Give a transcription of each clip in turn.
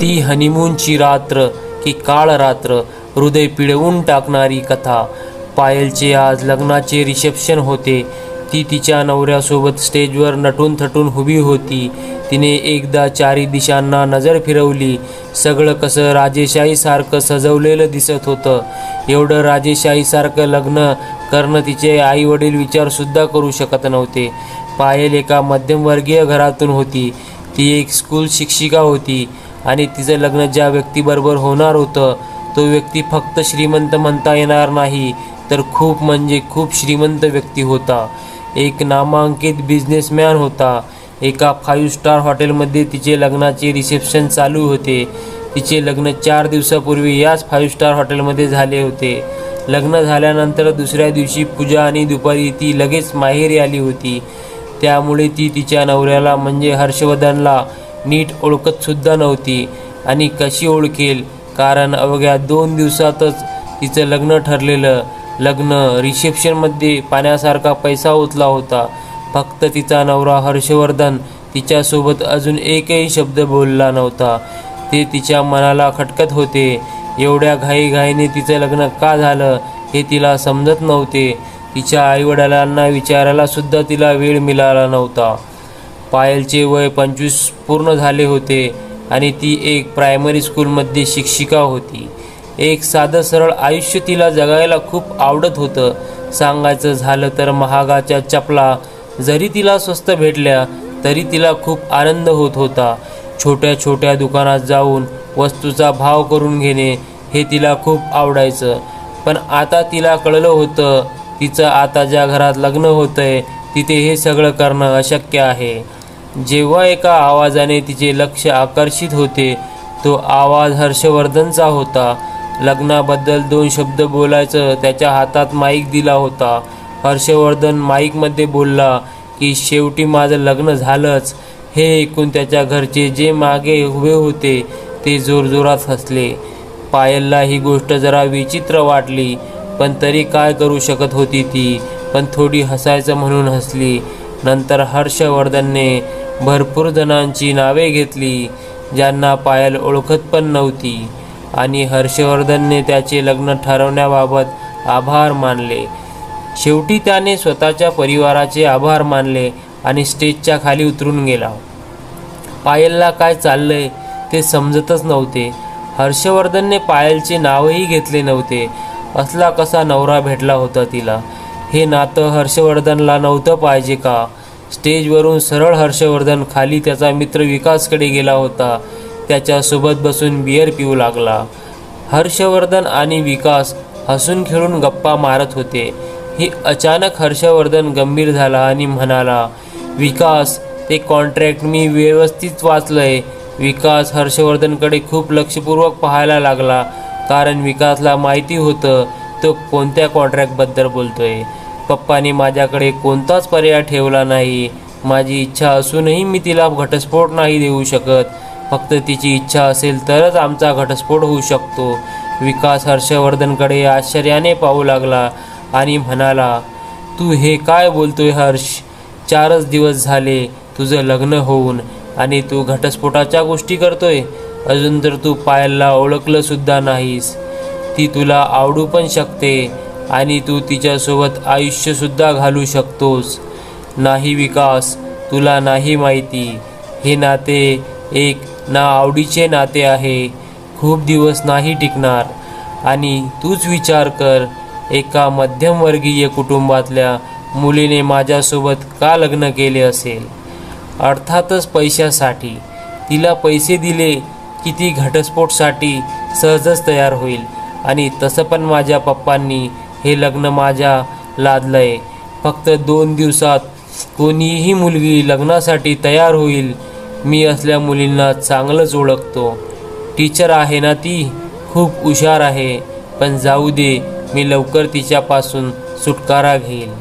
ती हनीमूनची रात्र की काळ रात्र हृदय पिळवून टाकणारी कथा. पायलचे आज लग्नाचे रिसेप्शन होते. ती तिच्या नवऱ्यासोबत स्टेजवर नटून थटून उभी होती. तिने एकदा चारी दिशांना नजर फिरवली. सगळं कसं राजेशाहीसारखं सजवलेलं दिसत होतं. एवढं राजेशाहीसारखं लग्न करणं तिचे आई वडील विचारसुद्धा करू शकत नव्हते. पायल एका मध्यमवर्गीय घरातून होती. ती एक स्कूल शिक्षिका होती. आणि तिचं लग्न ज्या व्यक्तीबरोबर होणार होतं तो व्यक्ती फक्त श्रीमंत म्हणता येणार नाही तर खूप म्हणजे खूप श्रीमंत व्यक्ती होता. एक नामांकित बिझनेसमॅन होता. एका फाईव्ह स्टार हॉटेलमध्ये तिचे लग्नाचे रिसेप्शन चालू होते. तिचे लग्न चार दिवसापूर्वी याच फाईव्ह स्टार हॉटेलमध्ये झाले होते. लग्न झाल्यानंतर दुसऱ्या दिवशी पूजा आणि दुपारी ती लगेच माहेरी आली होती. त्यामुळे ती तिच्या नवऱ्याला म्हणजे हर्षवर्धनला नीट ओळखतसुद्धा नव्हती. आणि कशी ओळखेल? कारण अवघ्या दोन दिवसातच तिचं लग्न ठरलेलं. लग्न रिसेप्शनमध्ये पाण्यासारखा पैसा ओतला होता. फक्त तिचा नवरा हर्षवर्धन तिच्यासोबत अजून एकही शब्द बोलला नव्हता. ते तिच्या मनाला खटकत होते. एवढ्या घाईघाईने तिचं लग्न का झालं हे तिला समजत नव्हते. तिच्या आईवडिलांना विचारायला सुद्धा तिला वेळ मिळाला नव्हता. पायलचे वय पंचवीस पूर्ण झाले होते आणि ती एक प्रायमरी स्कूलमध्ये शिक्षिका होती. एक साधं सरळ आयुष्य तिला जगायला खूप आवडत होतं. सांगायचं झालं तर महागाच्या चपला जरी तिला स्वस्त भेटल्या तरी तिला खूप आनंद होत होता. छोट्या छोट्या दुकानात जाऊन वस्तूचा भाव करून घेणे हे तिला खूप आवडायचं. पण आता तिला कळलं होतं तिचं आता ज्या घरात लग्न होतंय तिथे हे सगळं करणं अशक्य आहे. जेव्हा एका आवाजाने तिचे लक्ष आकर्षित होते तो आवाज हर्षवर्धनचा होता. लग्नाबद्दल दोन शब्द बोलायचं त्याच्या हातात माईक दिला होता. हर्षवर्धन माईकमध्ये बोलला की शेवटी माझं लग्न झालंच. हे ऐकून त्याच्या घरचे जे मागे उभे होते ते जोरजोरात हसले. पायलला ही गोष्ट जरा विचित्र वाटली पण तरी काय करू शकत होती ती? पण थोडी हसायचं म्हणून हसली. नंतर हर्षवर्धनने भरपूर जणांची नावे घेतली ज्यांना पायल ओळखत पण नव्हती. आणि हर्षवर्धनने त्याचे लग्न ठरवण्याबाबत आभार मानले. शेवटी त्याने स्वतःच्या परिवाराचे आभार मानले आणि स्टेजच्या खाली उतरून गेला. पायलला काय चाललंय ते समजतच नव्हते. हर्षवर्धनने पायलचे नावही घेतले नव्हते. असला कसा नवरा भेटला होता तिला. हे नातं हर्षवर्धनला नव्हतं पाहिजे का? स्टेजवरून सरळ हर्षवर्धन खाली त्याचा मित्र विकासकडे गेला होता. त्याच्यासोबत बसून बियर पिऊ लागला. हर्षवर्धन आणि विकास हसून खेळून गप्पा मारत होते. ही अचानक हर्षवर्धन गंभीर झाला आणि म्हणाला विकास ते कॉन्ट्रॅक्ट मी व्यवस्थित वाचलंय. विकास हर्षवर्धनकडे खूप लक्षपूर्वक पाहायला लागला कारण विकासला माहिती होतं तो कोणत्या कॉन्ट्रॅक्टबद्दल बोलतोय. पप्पाने माझ्याकडे कोणताच पर्याय ठेवला नाही. माझी इच्छा असूनही मी तिला घटस्फोट नाही देऊ शकत. फक्त तिची इच्छा असेल तरच आमचा घटस्फोट होऊ शकतो. विकास हर्षवर्धनकडे आश्चर्याने पाहू लागला आणि म्हणाला तू हे काय बोलतोय हर्ष? चारच दिवस झाले तुझं लग्न होऊन आणि तू घटस्फोटाच्या गोष्टी करतोय. अजून तर तू पायलला ओळखलंसुद्धा नाहीस. ती तुला आवडू पण शकते. आणि तू तिच्यासोबत आयुष्यसुद्धा घालू शकतोस. नाही विकास तुला नाही माहिती. हे नाते एक ना आवडीचे नाते आहे. खूप दिवस नाही टिकणार. आणि तूच विचार कर एका मध्यमवर्गीय कुटुंबातल्या मुलीने माझ्यासोबत का लग्न केले असेल? अर्थातच पैशासाठी. तिला पैसे दिले की ती घटस्फोटसाठी सहजच तयार होईल. आणि तसं पण माझ्या पप्पांनी हे लग्न माझ्या लादलंय. फक्त दोन दिवसात कोणीही मुलगी लग्नासाठी तयार होईल. मी असल्या मुलींना चांगलंच ओळखतो. टीचर आहे ना ती? खूप हुशार आहे. पण जाऊ दे मी लवकर तिच्यापासून सुटकारा घेईन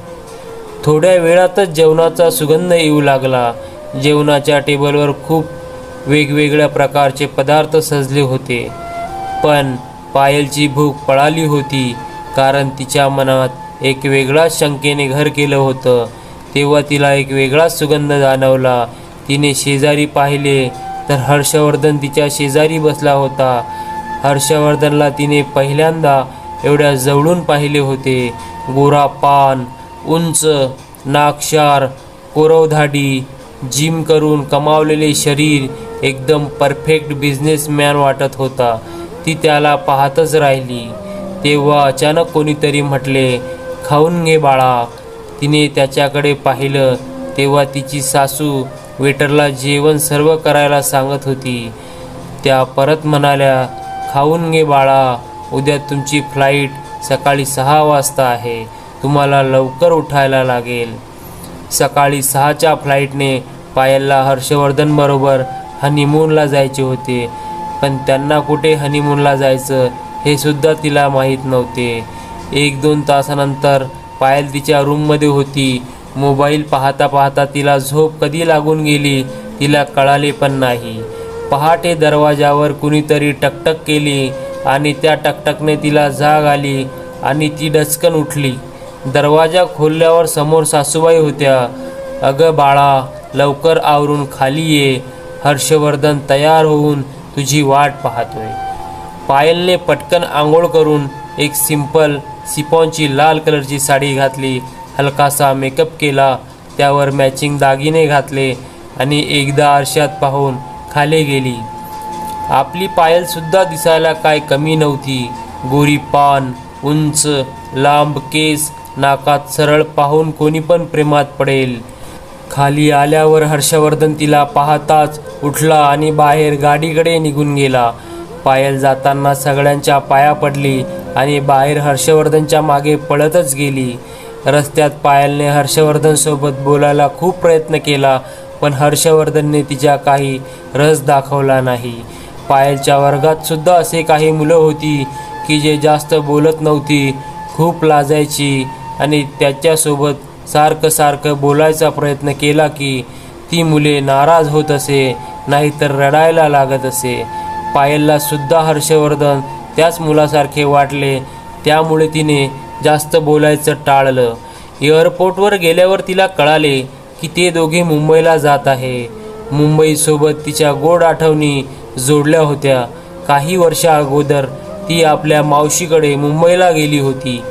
थोड्या वेळातच जेवणाचा सुगंध येऊ लागला. जेवणाच्या टेबलवर खूप वेगवेगळ्या प्रकारचे पदार्थ सजले होते. पण पायलची भूक पळाली होती. कारण तिच्या मनात एक वेगळाच शंकेने घर केलं होतं. तेव्हा तिला एक वेगळाच सुगंध जाणवला. तिने शेजारी पाहिले तर हर्षवर्धन तिच्या शेजारी बसला होता. हर्षवर्धनला तिने पहिल्यांदा एवढ्या जवळून पाहिले होते. गोरा पान उंच नाकशार कोरवधाडी जिम करून कमावलेले शरीर एकदम परफेक्ट बिझनेसमॅन वाटत होता. ती त्याला पाहतच राहिली. तेव्हा अचानक कोणीतरी म्हटले खाऊन घे बाळा. तिने त्याच्याकडे पाहिलं तेव्हा तिची सासू वेटरला जेवण सर्व करायला सांगत होती. त्या परत म्हणाल्या खाऊन घे बाळा उद्या तुमची फ्लाईट सकाळी सहा वाजता आहे तुम्हाला लवकर उठायला लागेल. सकाळी सहाच्या फ्लाईटने पायलला हर्षवर्धनबरोबर हनीमूनला जायचे होते पण त्यांना कुठे हनीमूनला जायचं हे सुद्धा तिला माहीत नव्हते. एक दोन तासानंतर पायल तिच्या रूममध्ये होती. मोबाईल पाहता पाहता तिला झोप कधी लागून गेली तिला कळाले पण नाही. पहाटे दरवाजावर कुणीतरी टकटक केली आणि त्या टकटकने तिला जाग आली आणि ती डचकन उठली. दरवाजा खोलल्यावर समोर सासूबाई होत्या. अगं बाळा लवकर आवरून खाली ये. हर्षवर्धन तयार होऊन तुझी वाट पाहतोय. पायलने पटकन आंघोळ करून एक सिंपल सिपॉनची लाल कलरची साडी घातली. हलकासा मेकअप केला. त्यावर मॅचिंग दागिने घातले आणि एकदा आरशात पाहून खाली गेली. आपली पायलसुद्धा दिसायला काय कमी नव्हती. गोरी पान उंच लांब केस नाकात सरळ पाहून कोणी पण प्रेमात पडेल. खाली आल्यावर हर्षवर्धन तिला पाहताच उठला आणि बाहेर गाडीकडे निघून गेला. पायल जाताना सगळ्यांच्या पाया पडली आणि बाहेर हर्षवर्धनच्या मागे पळतच गेली. रस्त्यात पायलने हर्षवर्धनसोबत बोलायला खूप प्रयत्न केला पण हर्षवर्धनने तिच्या काही रस दाखवला नाही. पायलच्या वर्गात सुद्धा असे काही मुलं होती की जे जास्त बोलत नव्हती खूप लाजायची आणि त्याच्यासोबत सारखं सारखं बोलायचा प्रयत्न केला की ती मुले नाराज होत असे नाहीतर रडायला लागत असे. पायलला सुद्धा हर्षवर्धन त्याच मुलासारखे वाटले. त्यामुळे तिने जास्त बोलायचं टाळलं. एअरपोर्टवर गेल्यावर तिला कळाले की ते दोघे मुंबईला जात आहे. मुंबईसोबत तिच्या गोड आठवणी जोडल्या होत्या. काही वर्षा अगोदर ती आपल्या मावशीकडे मुंबईला गेली होती.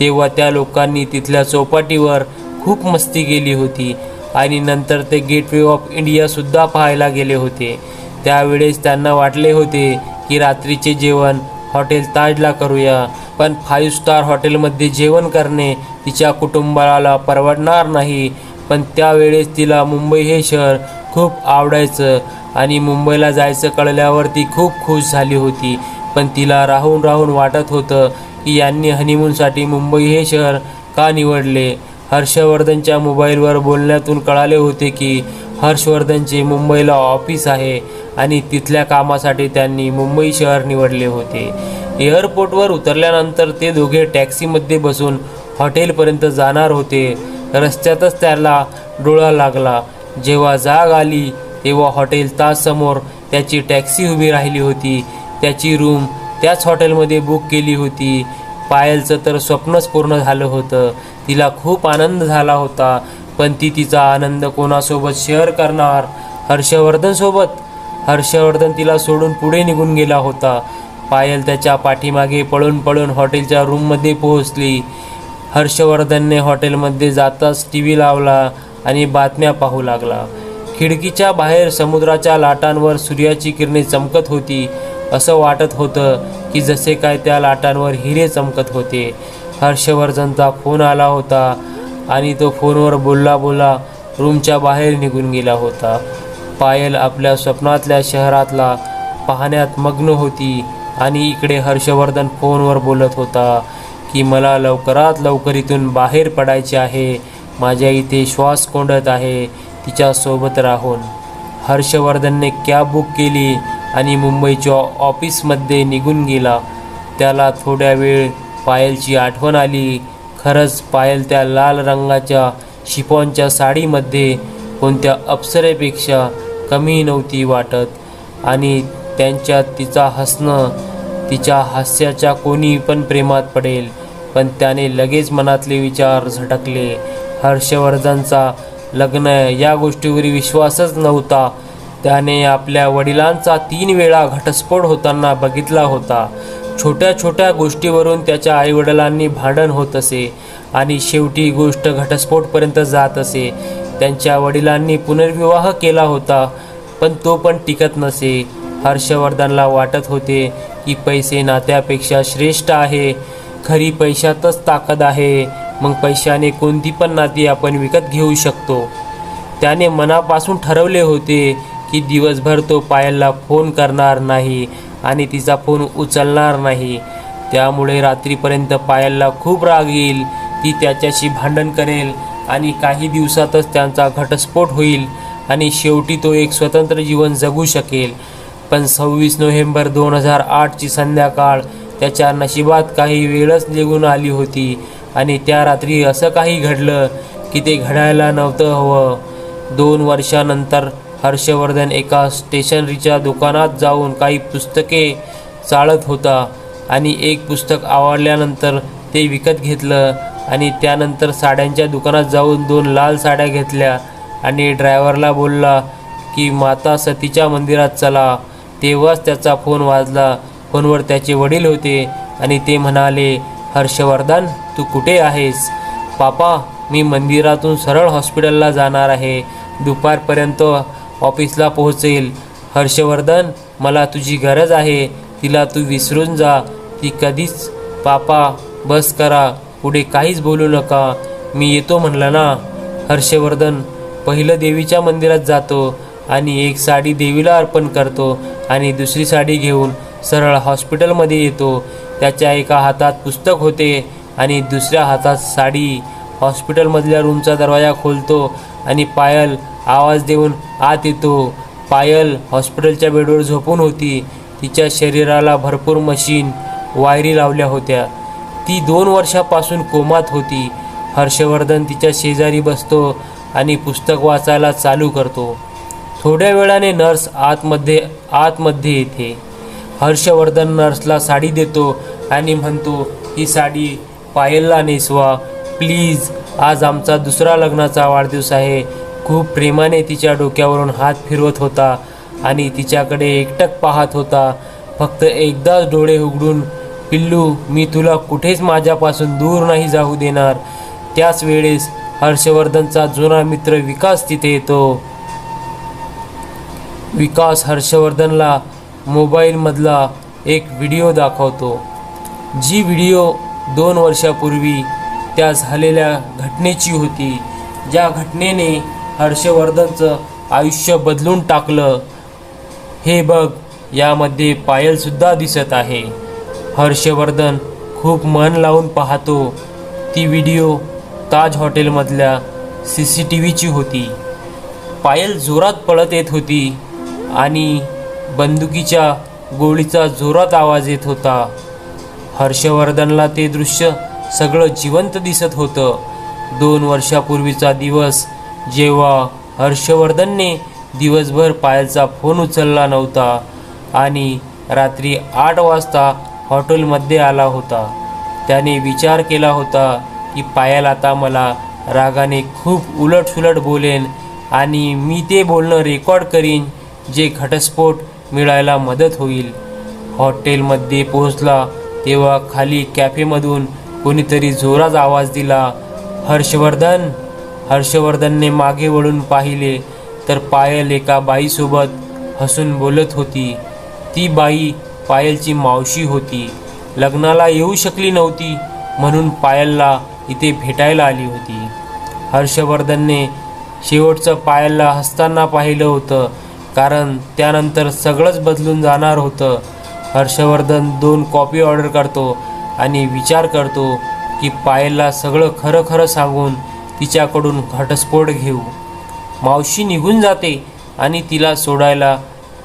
तेव्हा त्या लोकांनी तिथल्या चौपाटीवर खूप मस्ती केली होती आणि नंतर ते गेटवे ऑफ इंडियासुद्धा पाहायला गेले होते. त्यावेळेस त्यांना वाटले होते की रात्रीचे जेवण हॉटेल ताजला करूया पण फाईव्ह स्टार हॉटेलमध्ये जेवण करणे तिच्या कुटुंबाला परवडणार नाही. पण त्यावेळेस तिला मुंबई हे शहर खूप आवडायचं आणि मुंबईला जायचं कळल्यावर ती खूप खुश झाली होती. पण तिला राहून राहून वाटत होतं की यांनी हनीमूनसाठी मुंबई हे शहर का निवडले? हर्षवर्धनच्या मोबाईलवर बोलण्यातून कळाले होते की हर्षवर्धनचे मुंबईला ऑफिस आहे. आणि तिथल्या कामासाठी त्यांनी मुंबई शहर निवडले होते. एअरपोर्टवर उतरल्यानंतर ते दोघे टॅक्सीमध्ये बसून हॉटेलपर्यंत जाणार होते. रस्त्यातच त्याला डोळा लागला. जेव्हा जाग आली तेव्हा हॉटेल तासमोर त्याची टॅक्सी उभी राहिली होती. त्याची रूम त्याच हॉटेलमध्ये बुक केली होती. पायलचं तर स्वप्नच पूर्ण झालं होतं. तिला खूप आनंद झाला होता. पण ती तिचा आनंद कोणासोबत शेअर करणार? हर्षवर्धनसोबत? हर्षवर्धन तिला सोडून पुढे निघून गेला होता. पायल त्याच्या पाठीमागे पळून पळून हॉटेलच्या रूममध्ये पोहोचली. हर्षवर्धनने हॉटेलमध्ये जाताच टी व्ही लावला आणि बातम्या पाहू लागला. खिडकीच्या बाहेर समुद्राच्या लाटांवर सूर्याची किरणे चमकत होती. असं वाटत होतं की जसे काय त्या लाटांवर हिरे चमकत होते. हर्षवर्धनचा फोन आला होता आणि तो फोनवर बोलला बोलला रूमच्या बाहेर निघून गेला होता. पायल आपल्या स्वप्नातल्या शहरातला पाहण्यात मग्न होती आणि इकडे हर्षवर्धन फोनवर बोलत होता की मला लवकरात लवकर इथून बाहेर पडायचे आहे. माझ्या इथे श्वास कोंडत आहे. तिच्यासोबत राहून. हर्षवर्धनने कॅब बुक केली आणि मुंबईच्या ऑफिसमध्ये निघून गेला. त्याला थोड्या वेळ पायलची आठवण आली. खरंच पायल त्या लाल रंगाच्या शिफॉनच्या साडीमध्ये कोणत्या अप्सरेपेक्षा कमी नव्हती वाटत. आणि त्यांच्यात तिचा हसणं तिच्या हास्याच्या कोणी पण प्रेमात पडेल. पण त्याने लगेच मनातले विचार झटकले. हर्षवर्धनचा लग्न या गोष्टीवर विश्वासच नव्हता. त्याने आपल्या वडिलांचा तीन वेळा घटस्फोट होताना बघितला होता. छोट्या छोट्या गोष्टीवरून त्याच्या आईवडिलांनी भांडण होत असे आणि शेवटी गोष्ट घटस्फोटपर्यंत जात असे. त्यांच्या वडिलांनी पुनर्विवाह केला होता पण तो पण टिकत नसे. हर्षवर्धनला वाटत होते की पैसे नात्यापेक्षा श्रेष्ठ आहे. खरी पैशातच ताकद आहे. मग पैशाने कोणती पण नाती आपण विकत घेऊ शकतो. त्याने मनापासून ठरवले होते की दिवसभर तो पायलला फोन करणार नाही आणि तिचा फोन उचलणार नाही. त्यामुळे रात्रीपर्यंत पायलला खूप राग येईल. ती त्याच्याशी भांडण करेल. आणि काही दिवसातच त्यांचा घटस्फोट होईल आणि शेवटी तो एक स्वतंत्र जीवन जगू शकेल. पण सव्वीस नोव्हेंबर दोन हजार आठची संध्याकाळ त्याच्या नशिबात काही वेळच निघून आली होती आणि त्या रात्री असं काही घडलं की ते घडायला नव्हतं हवं. दोन वर्षानंतर हर्षवर्धन एका स्टेशनरीच्या दुकानात जाऊन काही पुस्तके चाळत होता आणि एक पुस्तक आवडल्यानंतर ते विकत घेतलं. आणि त्यानंतर साड्यांच्या दुकानात जाऊन दोन लाल साड्या घेतल्या आणि ड्रायव्हरला बोलला की माता सतीच्या मंदिरात चला. तेव्हाच त्याचा फोन वाजला. फोनवर त्याचे वडील होते आणि ते म्हणाले हर्षवर्धन तू कुठे आहेस? पापा मी मंदिरातून सरळ हॉस्पिटलला जाणार आहे. दुपारपर्यंत ऑफिसला पोहोचेल. हर्षवर्धन मला तुझी गरज आहे. तिला तू विसरून जा. ती कधीच पापा बस करा. पुढे काहीच बोलू नका. मी येतो म्हणलं ना. हर्षवर्धन पहिलं देवीच्या मंदिरात जातो आणि एक साडी देवीला अर्पण करतो आणि दुसरी साडी घेऊन सरळ हॉस्पिटलमध्ये येतो. त्याच्या एका हातात पुस्तक होते आणि दुसऱ्या हातात साडी. हॉस्पिटलमधल्या रूमचा दरवाजा खोलतो आणि पायल आवाज देऊन आत येतो. पायल हॉस्पिटलच्या बेडवर झोपून होती. तिच्या शरीराला भरपूर मशीन वायरी लावल्या होत्या. ती दोन वर्षापासून कोमात होती. हर्षवर्धन तिच्या शेजारी बसतो आणि पुस्तक वाचायला चालू करतो. थोड्या वेळाने नर्स आतमध्ये आतमध्ये येते. हर्षवर्धन नर्सला साडी देतो आणि म्हणतो ही साडी पायलला नेसवा. प्लीज आज आमचा दुसरा लग्नाचा वाढदिवस आहे. खूप प्रेमाने तिच्या डोक्यावरून हात फिरवत होता आणि तिच्याकडे एकटक पाहत होता. फक्त एकदाच डोळे उघडून पिल्लू मी तुला कुठेच माझ्यापासून दूर नाही जाऊ देणार. त्याच वेळेस हर्षवर्धनचा जुना मित्र विकास तिथे येतो. विकास हर्षवर्धनला मोबाईलमधला एक व्हिडिओ दाखवतो. जी व्हिडिओ दोन वर्षापूर्वी त्या झालेल्या घटनेची होती. ज्या घटनेने हर्षवर्धनचं आयुष्य बदलून टाकलं. हे बघ यामध्ये पायलसुद्धा दिसत आहे. हर्षवर्धन खूप मन लावून पाहतो. ती व्हिडिओ ताज हॉटेलमधल्या सी सी टी व्हीची होती. पायल जोरात पळत येत होती आणि बंदुकीच्या गोळीचा जोरात आवाज येत होता. हर्षवर्धनला ते दृश्य सगळं जिवंत दिसत होतं. दोन वर्षापूर्वीचा दिवस जेव्हा हर्षवर्धनने दिवसभर पायलचा फोन उचलला नव्हता आणि रात्री आठ वाजता हॉटेलमध्ये आला होता. त्याने विचार केला होता की पायल आता मला रागाने खूप उलटसुलट बोलेन आणि मी ते बोलणं रेकॉर्ड करीन जे घटस्फोट मिळायला मदत होईल. हॉटेलमध्ये पोहोचला तेव्हा खाली कॅफेमधून कोणीतरी जोरात आवाज दिला हर्षवर्धन हर्षवर्धनने मागे वळून पाहिले तर पायल एका बाईसोबत हसून बोलत होती. ती बाई पायलची मावशी होती. लग्नाला येऊ शकली नव्हती म्हणून पायलला इथे भेटायला आली होती. हर्षवर्धनने शेवटचं पायलला हसताना पाहिलं होतं कारण त्यानंतर सगळंच बदलून जाणार होतं. हर्षवर्धन दोन कॉपी ऑर्डर करतो आणि विचार करतो की पायलला सगळं खरं खरं सांगून तिच्याकडून घटस्फोट घेऊ. मावशी निघून जाते आणि तिला सोडायला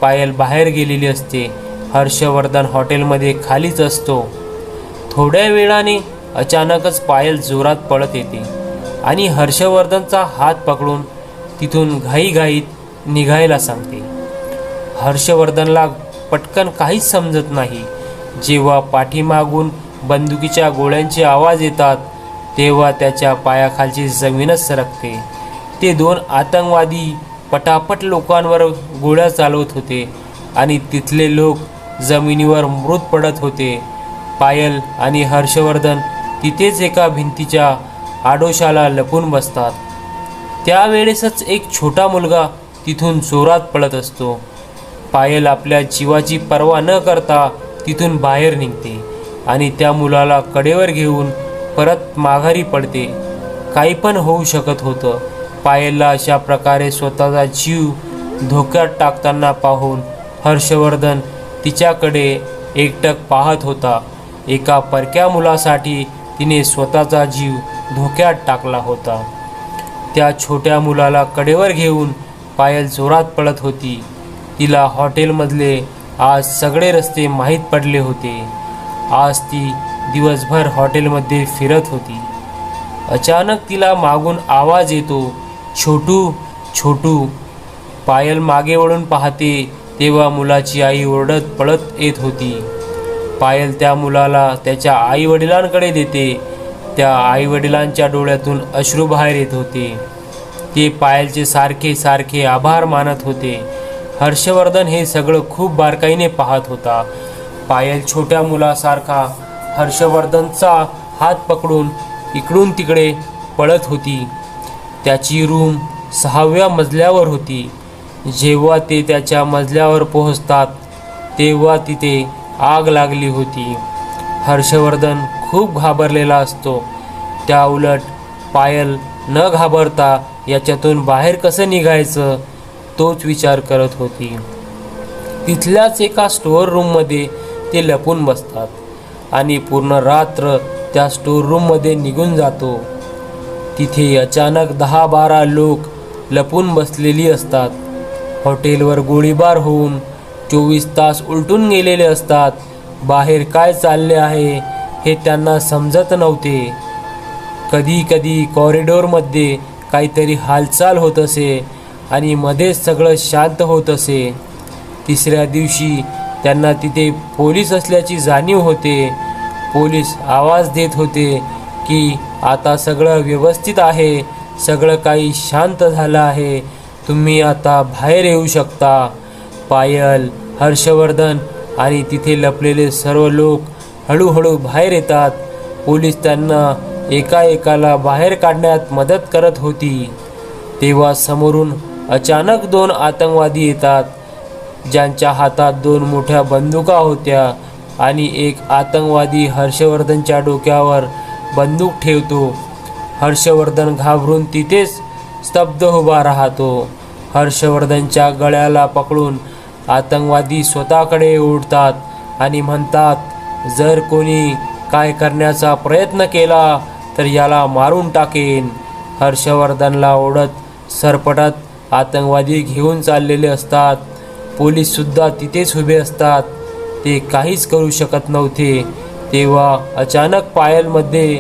पायल बाहेर गेलेली असते. हर्षवर्धन हॉटेलमध्ये खालीच असतो. थोड्या वेळाने अचानकच पायल जोरात पळत येते आणि हर्षवर्धनचा हात पकडून तिथून घाईघाईत निघायला सांगते. हर्षवर्धनला पटकन काहीच समजत नाही. जेव्हा पाठीमागून बंदुकीच्या गोळ्यांचे आवाज येतात तेव्हा त्याच्या पायाखालची जमीनच सरकते. ते दोन आतंकवादी पटापट लोकांवर गोळ्या चालवत होते आणि तिथले लोक जमिनीवर मृत पडत होते. पायल आणि हर्षवर्धन तिथेच एका भिंतीच्या आडोशाला लपून बसतात. त्यावेळेसच एक छोटा मुलगा तिथून जोरात पळत असतो. पायल आपल्या जीवाची पर्वा न करता तिथून बाहेर निघते आणि त्या मुलाला कडेवर घेऊन परत माघारी पडते. काही पण होऊ शकत होतं. पायलला अशा प्रकारे स्वतःचा जीव धोक्यात टाकताना पाहून हर्षवर्धन तिच्याकडे एकटक पाहत होता. एका परक्या मुलासाठी तिने स्वतःचा जीव धोक्यात टाकला होता. त्या छोट्या मुलाला कडेवर घेऊन पायल जोरात पळत होती. तिला हॉटेलमधले आज सगळे रस्ते माहीत पडले होते. आज ती दिवसभर हॉटेलमध्ये फिरत होती. अचानक तिला मागून आवाज येतो छोटू छोटू. पायल मागे वळून पाहते तेव्हा मुलाची आई ओरडत पळत येत होती. पायल त्या मुलाला त्याच्या आई वडिलांकडे देते. त्या आई वडिलांच्या डोळ्यातून अश्रू बाहेर येत होते. ते पायलचे सारखे सारखे आभार मानत होते. हर्षवर्धन हे सगळं खूप बारकाईने पाहत होता. पायल छोट्या मुलासारखा हर्षवर्धनचा हात पकडून इकडून तिकडे पळत होती. त्याची रूम सहाव्या मजल्यावर होती. जेव्हा ते त्याच्या मजल्यावर पोहोचतात तेव्हा तिथे आग लागली होती. हर्षवर्धन खूप घाबरलेला असतो. त्या उलट पायल न घाबरता याच्यातून बाहेर कसं निघायचं तोच विचार करत होती. तिथल्याच एका स्टोअर रूममध्ये ते लपून बसतात आणि पूर्ण रात्र त्या स्टोअर रूममध्ये निघून जातो. तिथे अचानक दहा बारा लोक लपून बसलेली असतात. हॉटेलवर गोळीबार होऊन चोवीस तास उलटून गेलेले असतात. बाहेर काय चालले आहे हे त्यांना समजत नव्हते. कधी कधी कॉरिडॉरमध्ये काहीतरी हालचाल होत असे आणि मध्येच सगळं शांत होत असे. तिसऱ्या दिवशी त्यांना तिथे पोलीस असल्याची जाणीव होते. पोलीस आवाज देत होते की आता सगळं व्यवस्थित आहे सगळं काही शांत झालं आहे तुम्ही आता बाहेर येऊ शकता. पायल हर्षवर्धन आणि तिथे लपलेले सर्व लोक हळूहळू बाहेर येतात. पोलीस त्यांना एका एकाला बाहेर काढण्यात मदत करत होती. तेव्हा समोरून अचानक दोन आतंकवादी येतात. ज्यांच्या हातात दोन मोठ्या बंदुका होत्या आणि एक आतंकवादी हर्षवर्धनच्या डोक्यावर बंदूक ठेवतो. हर्षवर्धन घाबरून तिथेच स्तब्ध उभा राहतो. हर्षवर्धनच्या गळ्याला पकडून आतंकवादी स्वतःकडे ओढतात आणि म्हणतात जर कोणी काय करण्याचा प्रयत्न केला तर याला मारून टाकेन. हर्षवर्धनला ओढत सरपटत आतंकवादी घेऊन चाललेले असतात. पोलीससुद्धा तिथेच उभे असतात. ते काहीच करू शकत नव्हते. तेव्हा अचानक पायलमध्ये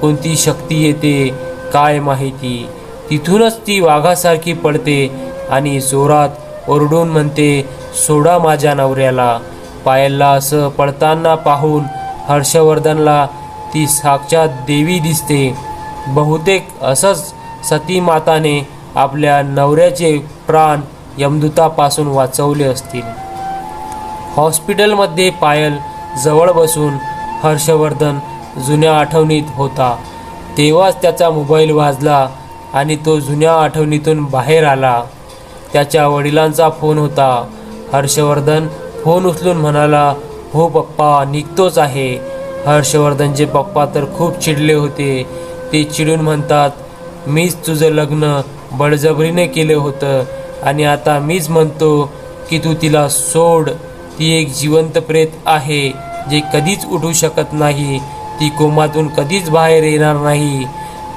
कोणती शक्ती येते काय माहिती. तिथूनच ती वाघासारखी पडते. आणि जोरात ओरडून म्हणते सोडा माझ्या नवऱ्याला. पायलला असं पडताना पाहून हर्षवर्धनला ती साक्षात देवी दिसते. बहुतेक असंच सती माताने आपल्या नवऱ्याचे प्राण यमदूतापासून वाचवले असतील. हॉस्पिटलमध्ये पायल जवळ बसून हर्षवर्धन जुन्या आठवणीत होता. तेव्हाच त्याचा मोबाईल वाजला आणि तो जुन्या आठवणीतून बाहेर आला. त्याच्या वडिलांचा फोन होता. हर्षवर्धन फोन उचलून म्हणाला हो पप्पा निघतोच आहे. हर्षवर्धनचे पप्पा तर खूप चिडले होते. ते चिडून म्हणतात मीच तुझं लग्न बळजबरीने केलं होतं आणि आता मीच म्हणतो की तू तिला सोड. ती एक जिवंत प्रेत आहे जे कधीच उठू शकत नाही. ती कोमातून कधीच बाहेर येणार नाही.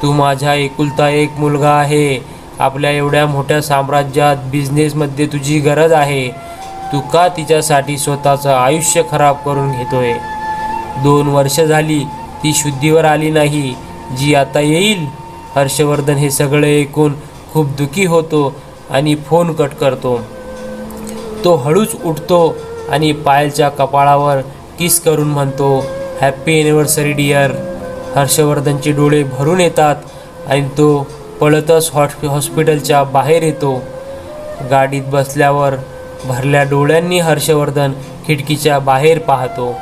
तू माझा एकुलता एक मुलगा आहे. आपल्या एवढ्या मोठ्या साम्राज्यात बिझनेसमध्ये तुझी गरज आहे. तू का तिच्यासाठी स्वतःचं आयुष्य खराब करून घेतोय? दोन वर्ष झाली ती शुद्धीवर आली नाही. जी आता येईल? हर्षवर्धन हे सगळे ऐकून खूप दुखी होतो आणि फोन कट करतो. तो हळूच उठतो आणि पायलच्या कपाळावर किस करून म्हणतो हॅपी ॲनिव्हर्सरी डिअर हर्षवर्धनचे डोळे भरून येतात आणि तो पळतच हॉट हॉस्पिटलच्या बाहेर येतो. गाडीत बसल्यावर भरल्या डोळ्यांनी हर्षवर्धन खिडकीच्या बाहेर पाहतो.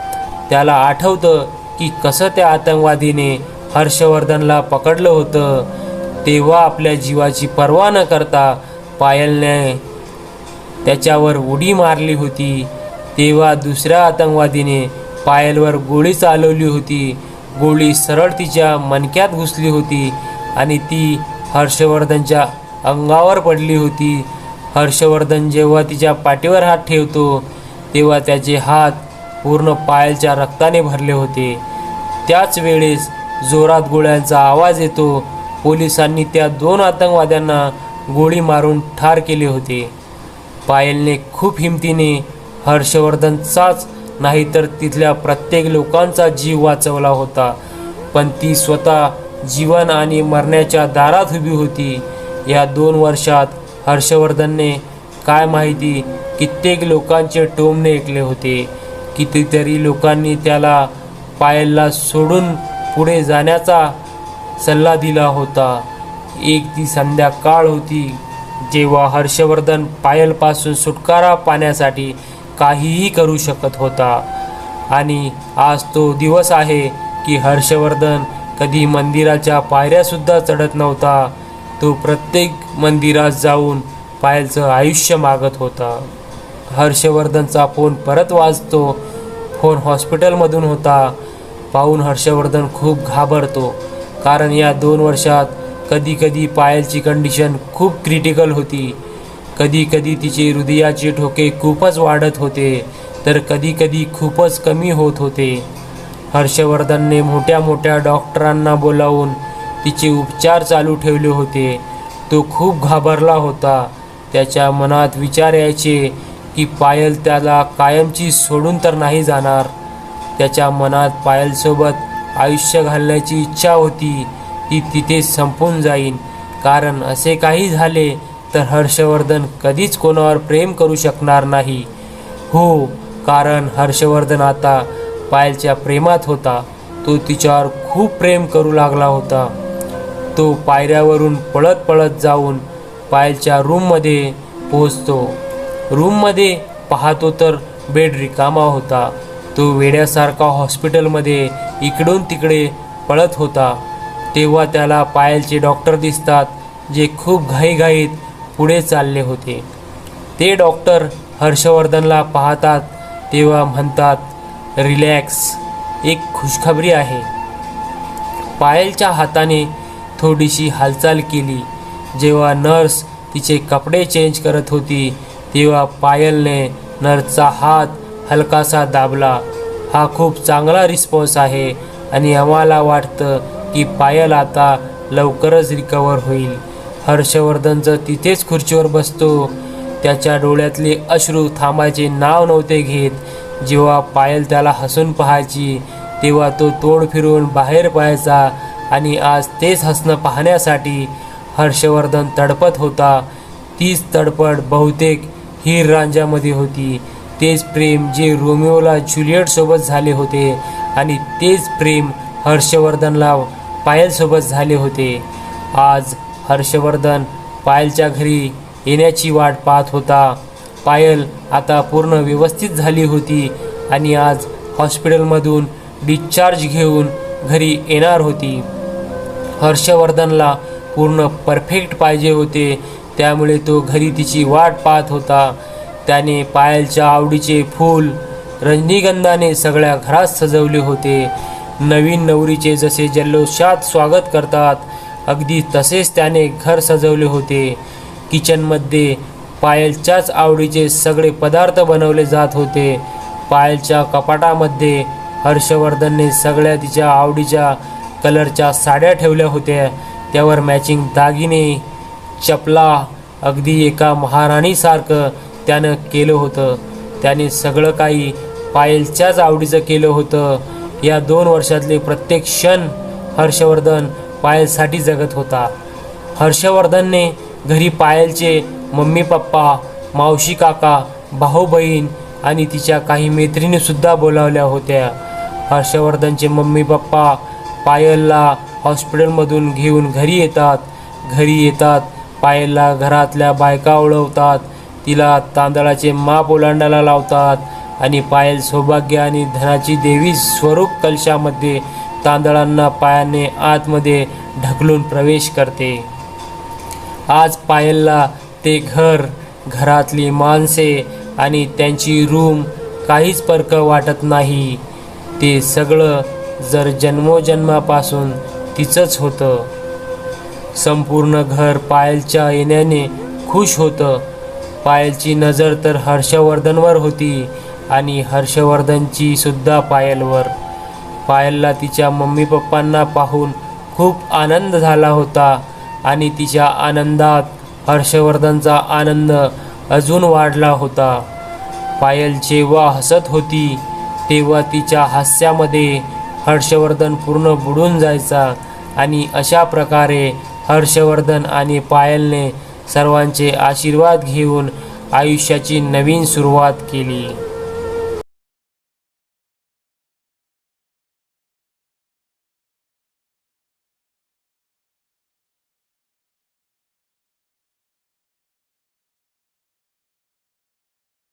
त्याला आठवतं की कसं त्या आतंकवादीने हर्षवर्धनला पकडलं होतं. तेव्हा आपल्या जीवाची पर्वा न करता पायलने त्याच्यावर उडी मारली होती. तेव्हा दुसऱ्या आतंकवादीने पायलवर गोळी चालवली होती. गोळी सरळ तिच्या मणक्यात घुसली होती आणि ती हर्षवर्धनच्या अंगावर पडली होती. हर्षवर्धन जेव्हा तिच्या पाठीवर हात ठेवतो तेव्हा त्याचे हात पूर्ण पायलच्या रक्ताने भरले होते. त्याच वेळेस जोरात गोळ्यांचा आवाज येतो. पोलिसांनी त्या दोन आतंकवाद्यांना गोळी मारून ठार केले होते. पायलने खूप हिमतीने हर्षवर्धनचाच नाही तर तिथल्या प्रत्येक लोकांचा जीव वाचवला होता. पण ती स्वतः जीवन आणि मरण्याच्या दारात उभी होती. या दोन वर्षात हर्षवर्धनने काय माहिती कित्येक लोकांचे टोमणे ऐकले होते. कितीतरी लोकांनी त्याला पायलला सोडून पुढे जाण्याचा सल्ला दिला होता. एक ती संध्याकाळ होती जेव्हा हर्षवर्धन पायलपासून सुटकारा पाण्यासाठी काहीही करू शकत होता. आणि आज तो दिवस आहे की हर्षवर्धन कधी मंदिराच्या पायऱ्यासुद्धा चढत नव्हता. तो प्रत्येक मंदिरात जाऊन पायलचं आयुष्य मागत होता. हर्षवर्धनचा फोन परत वाजतो. फोन हॉस्पिटलमधून होता. पाहून हर्षवर्धन खूप घाबरतो. कारण या दोन वर्षात कधी कधी पायलची कंडिशन खूप क्रिटिकल होती. कधी कधी तिचे हृदयाचे ठोके खूपच वाढत होते. तर कधी कधी खूपच कमी होत होते. हर्षवर्धनने मोठ्या मोठ्या डॉक्टरांना बोलावून तिचे उपचार चालू ठेवले होते. तो खूप घाबरला होता. त्याच्या मनात विचार यायचे की पायल त्याला कायमची सोडून तर नाही जाणार. त्याच्या मनात पायलसोबत आयुष्य घालण्याची इच्छा होती. ती तिथे संपून जाईन. कारण असे काही झाले तर हर्षवर्धन कधीच कोणावर प्रेम करू शकणार नाही. हो कारण हर्षवर्धन आता पायलच्या प्रेमात होता. तो तिच्यावर खूप प्रेम करू लागला होता. तो पायऱ्यावरून पळत पळत जाऊन पायलच्या रूममध्ये पोहोचतो. रूममध्ये पाहतो तर बेड रिकामा होता. तो वेड्यासारखा हॉस्पिटलमध्ये इकडून तिकडे पळत होता. तेव्हा त्याला पायलचे डॉक्टर दिसतात जे खूप घाईघाईत पुढे चालले होते. ते डॉक्टर हर्षवर्धनला पाहतात तेव्हा म्हणतात रिलॅक्स. एक खुशखबरी आहे. पायलच्या हाताने थोडीशी हालचाल केली. जेव्हा नर्स तिचे कपडे चेंज करत होती तेव्हा पायलने नर्सचा हात हलकासा दाबला. हा खूप चांगला रिस्पॉन्स आहे आणि आम्हाला वाटतं की पायल आता लवकरच रिकवर होईल. हर्षवर्धनचं तिथेच खुर्चीवर बसतो. त्याच्या डोळ्यातले अश्रू थांबायचे नाव नव्हते घेत. जेव्हा पायल त्याला हसून पाहायची तेव्हा तो तोड फिरून बाहेर पाहायचा आणि आज तेच हसणं पाहण्यासाठी हर्षवर्धन तडपत होता. तीच तडपड बहुतेक हिर रांजामध्ये होती. तेच प्रेम जे रोमिओला ज्युलियटसोबत झाले होते आणि तेच प्रेम हर्षवर्धनला पायलसोबत झाले होते. आज हर्षवर्धन पायलच्या घरी येण्याची वाट पाहत होता. पायल आता पूर्ण व्यवस्थित झाली होती. आणि आज हॉस्पिटलमधून डिस्चार्ज घेऊन घरी येणार होती. हर्षवर्धनला पूर्ण परफेक्ट पाहिजे होते. त्यामुळे तो घरी तिची वाट पाहत होता. त्याने पायलच्या आवडीचे फूल रजनीगंधाने सगळ्या घरात सजवले होते. नवीन नवरीचे जसे जल्लोषात स्वागत करतात अगदी तसेच त्याने घर सजवले होते. किचनमध्ये पायलच्याच आवडीचे सगळे पदार्थ बनवले जात होते. पायलच्या कपाटामध्ये हर्षवर्धनने सगळ्या तिच्या आवडीच्या कलरच्या साड्या ठेवल्या होत्या. त्यावर मॅचिंग दागिने चपला अगदी एका महाराणीसारखं त्यानं केलं होतं. त्याने सगळं काही पायलच्याच आवडीचं केलं होतं. या दोन वर्षातले प्रत्येक क्षण हर्षवर्धन पायलसाठी जगत होता. हर्षवर्धनने घरी पायलचे मम्मी पप्पा मावशी काका भाऊ बहीण आणि तिच्या काही मैत्रिणीसुद्धा बोलावल्या होत्या. हर्षवर्धनचे मम्मी पप्पा पायलला हॉस्पिटलमधून घेऊन घरी येतात. घरी येतात पायलला घरातल्या बायका ओळवतात तिला तांदळाचे माप ओलांडायला लावतात आणि पायल सौभाग्य आणि धनाची देवी स्वरूप कलशामध्ये तांदळांना पायाने आतमध्ये ढकलून प्रवेश करते. आज पायलला ते घर घरातली माणसे आणि त्यांची रूम काहीच परक वाटत नाही. ते सगळं जर जन्मोजन्मापासून तिचंच होतं. संपूर्ण घर पायलच्या येण्याने खुश होतं. पायलची नजर तर हर्षवर्धनवर होती आणि हर्षवर्धनची सुद्धा पायलवर. पायलला तिच्या मम्मी पप्पांना पाहून खूप आनंद झाला होता आणि तिच्या आनंदात हर्षवर्धनचा आनंद अजून वाढला होता. पायल जेव्हा हसत होती तेव्हा तिच्या हास्यामध्ये हर्षवर्धन पूर्ण बुडून जायचा आणि अशा प्रकारे हर्षवर्धन आणि पायलने सर्वांचे आशीर्वाद घेऊन आयुष्याची नवीन सुरुवात केली.